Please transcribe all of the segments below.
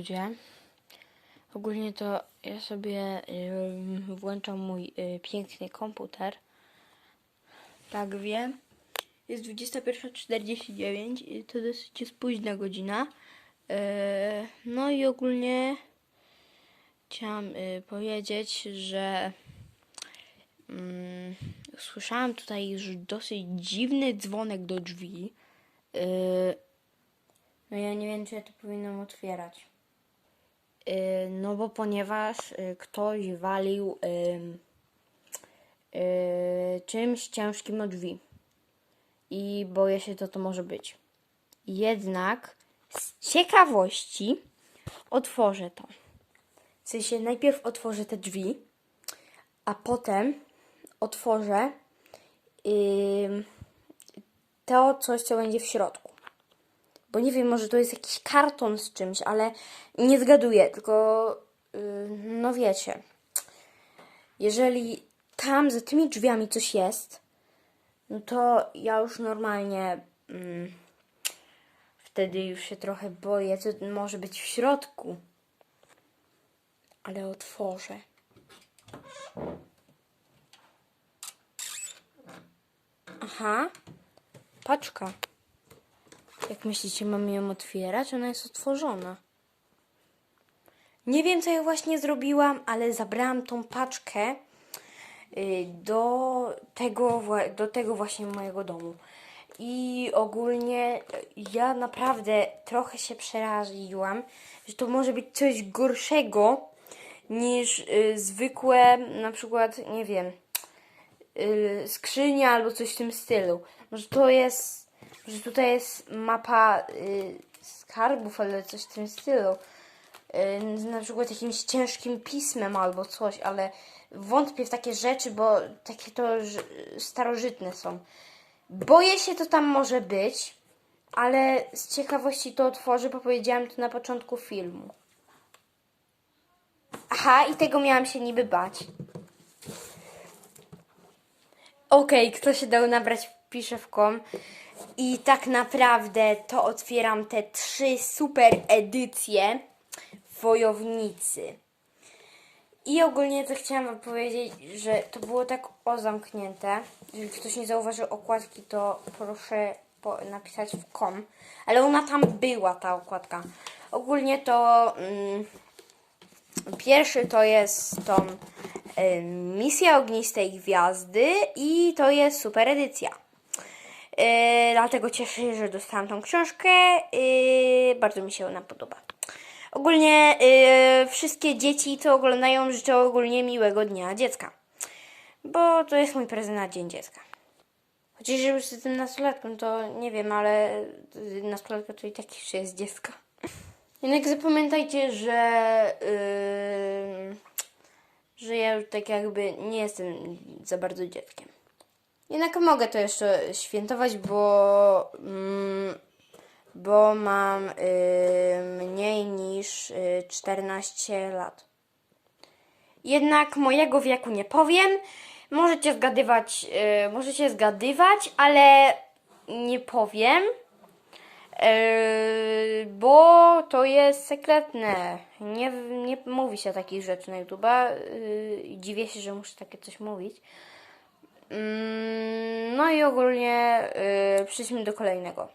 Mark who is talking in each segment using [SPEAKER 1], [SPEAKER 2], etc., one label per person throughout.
[SPEAKER 1] ludzie. Ogólnie to ja sobie włączam mój y, piękny komputer. Tak wiem. Jest 21.49 i to dosyć jest późna godzina. E, No i ogólnie chciałam y, powiedzieć, że mm, słyszałam tutaj już dosyć dziwny dzwonek do drzwi. Y, No ja nie wiem, czy ja to powinnam otwierać. Y, No bo ponieważ y, ktoś walił y, czymś ciężkim o drzwi. I boję się, co to może być. Jednak z ciekawości otworzę to. W sensie najpierw otworzę te drzwi, a potem otworzę ym, to coś, co będzie w środku. Bo nie wiem, może to jest jakiś karton z czymś, ale nie zgaduję, tylko yy, no wiecie. Jeżeli tam za tymi drzwiami coś jest, no to ja już normalnie mm, wtedy już się trochę boję, co może być w środku. Ale otworzę. Aha, paczka. Jak myślicie, mam ją otwierać? Ona jest otworzona. Nie wiem, co ja właśnie zrobiłam, ale zabrałam tą paczkę y, do tego, do tego właśnie mojego domu. I ogólnie y, ja naprawdę trochę się przeraziłam, że to może być coś gorszego niż y, zwykłe, na przykład, nie wiem, skrzynia albo coś w tym stylu. Może to jest, może tutaj jest mapa y, skarbów, ale coś w tym stylu. Y, na przykład jakimś ciężkim pismem albo coś, ale wątpię w takie rzeczy, bo takie to starożytne są. Boję się, to tam może być, ale z ciekawości to otworzę, bo powiedziałam to na początku filmu. Aha, i tego miałam się niby bać. Okej, kto się dał nabrać, pisze w kom. I tak naprawdę to otwieram te trzy super edycje Wojownicy. I ogólnie to chciałam wam powiedzieć, że to było tak o zamknięte. Jeżeli ktoś nie zauważył okładki, to proszę napisać w kom. Ale ona tam była, ta okładka. Ogólnie to... Mm, Pierwszy to jest tą y, Misja Ognistej Gwiazdy i to jest super edycja. Y, dlatego cieszę się, że dostałam tą książkę. Y, bardzo mi się ona podoba. Ogólnie y, wszystkie dzieci, co oglądają, życzę ogólnie miłego dnia dziecka. Bo to jest mój prezent na Dzień Dziecka. Chociaż już jestem nastolatką, to nie wiem, ale nastolatka to i tak jeszcze jest dziecko. Jednak zapamiętajcie, że, yy, że ja już tak jakby nie jestem za bardzo dzieckiem. Jednak mogę to jeszcze świętować, bo, mm, bo mam yy, mniej niż yy, 14 lat. Jednak mojego wieku nie powiem. Możecie zgadywać, yy, możecie zgadywać, ale nie powiem. Yy, bo to jest sekretne. Nie, nie mówi się takich rzeczy na YouTube'a. Yy, dziwię się, że muszę takie coś mówić. Mm, no i ogólnie yy, przejdźmy do kolejnego.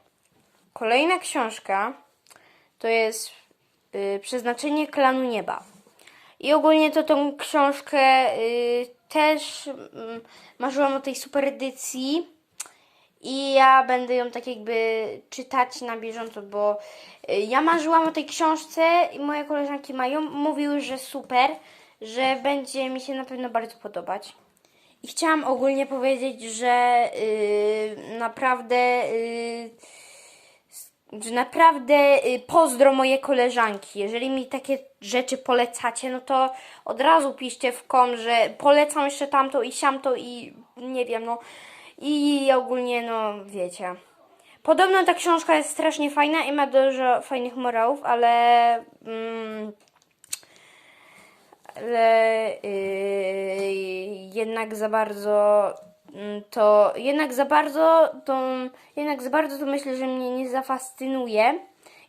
[SPEAKER 1] Kolejna książka to jest yy, Przeznaczenie klanu nieba. I ogólnie to tą książkę yy, też mm, marzyłam o tej super edycji. I ja będę ją tak jakby czytać na bieżąco, bo y, ja marzyłam o tej książce i moje koleżanki mają. Mówiły, że super, że będzie mi się na pewno bardzo podobać. I chciałam ogólnie powiedzieć, że y, naprawdę, y, że naprawdę y, pozdro moje koleżanki. Jeżeli mi takie rzeczy polecacie, no to od razu piszcie w kom, że polecam jeszcze tamto i siamto i nie wiem, no. I ogólnie, no wiecie. Podobno ta książka jest strasznie fajna i ma dużo fajnych morałów, ale. Mm, ale yy, jednak za bardzo mm, to jednak za bardzo to jednak za bardzo to myślę, że mnie nie zafascynuje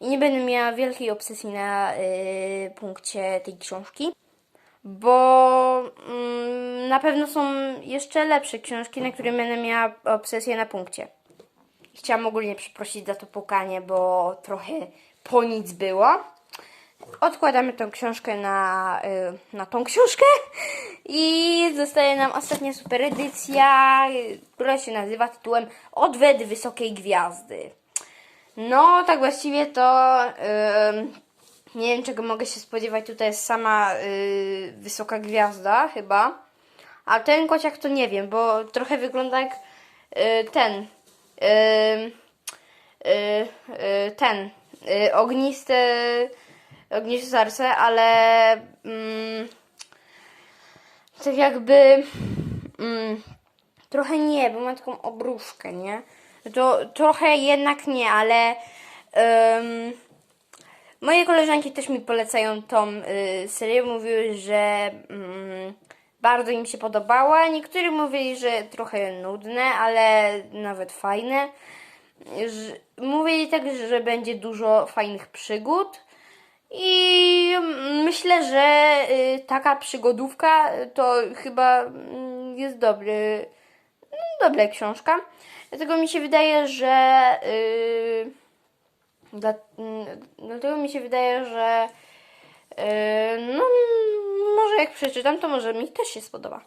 [SPEAKER 1] i nie będę miała wielkiej obsesji na y, punkcie tej książki, bo mm, na pewno są jeszcze lepsze książki, na które będę miała obsesję na punkcie. Chciałam ogólnie przeprosić za to pukanie, bo trochę po nic było. Odkładamy tą książkę na, y, na tą książkę i zostaje nam ostatnia super edycja, y, która się nazywa tytułem Odwet Wysokiej Gwiazdy. No, tak właściwie to ym, nie wiem, czego mogę się spodziewać. Tutaj jest sama y, wysoka gwiazda chyba. A ten kociak to nie wiem, bo trochę wygląda jak y, ten. Y, y, y, ten. Y, ognisty. Ognisty serce, ale. Mm, tak jakby. Mm, trochę nie, bo ma taką obruszkę, nie? To trochę jednak nie, ale. ym, Moje koleżanki też mi polecają tą y, serię. Mówiły, że mm, bardzo im się podobała. Niektórzy mówili, że trochę nudne, ale nawet fajne. Mówili tak, że będzie dużo fajnych przygód. I myślę, że y, taka przygodówka to chyba mm, jest dobry, no, dobra książka. Dlatego mi się wydaje, że. y, mm, dlatego mi się wydaje, że yy, no może jak przeczytam, to może mi też się spodoba.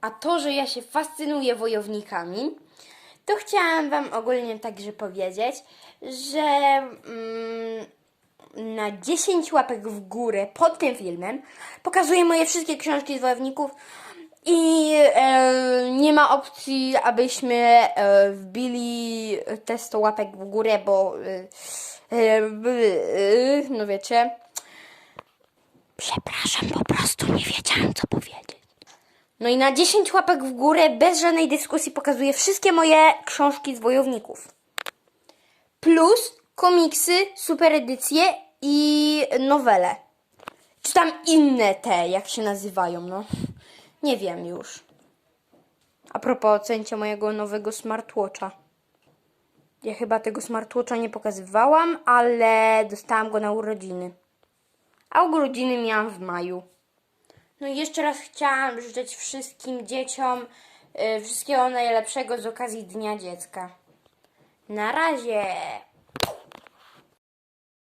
[SPEAKER 1] A to, że ja się fascynuję wojownikami, to chciałam Wam ogólnie także powiedzieć, że mm, na 10 łapek w górę pod tym filmem pokazuję moje wszystkie książki z wojowników i e, nie ma opcji, abyśmy e, wbili te 100 łapek w górę, bo e, e, e, no wiecie. Przepraszam, po prostu nie wiedziałam co powiedzieć. No i na 10 łapek w górę bez żadnej dyskusji pokazuję wszystkie moje książki z wojowników. Plus komiksy, super edycje i nowele. Czy tam inne te, jak się nazywają, no. Nie wiem już. A propos ocencie mojego nowego smartwatcha. Ja chyba tego smartwatcha nie pokazywałam, ale dostałam go na urodziny. A urodziny miałam w maju. No i jeszcze raz chciałam życzyć wszystkim dzieciom y, wszystkiego najlepszego z okazji Dnia Dziecka. Na razie!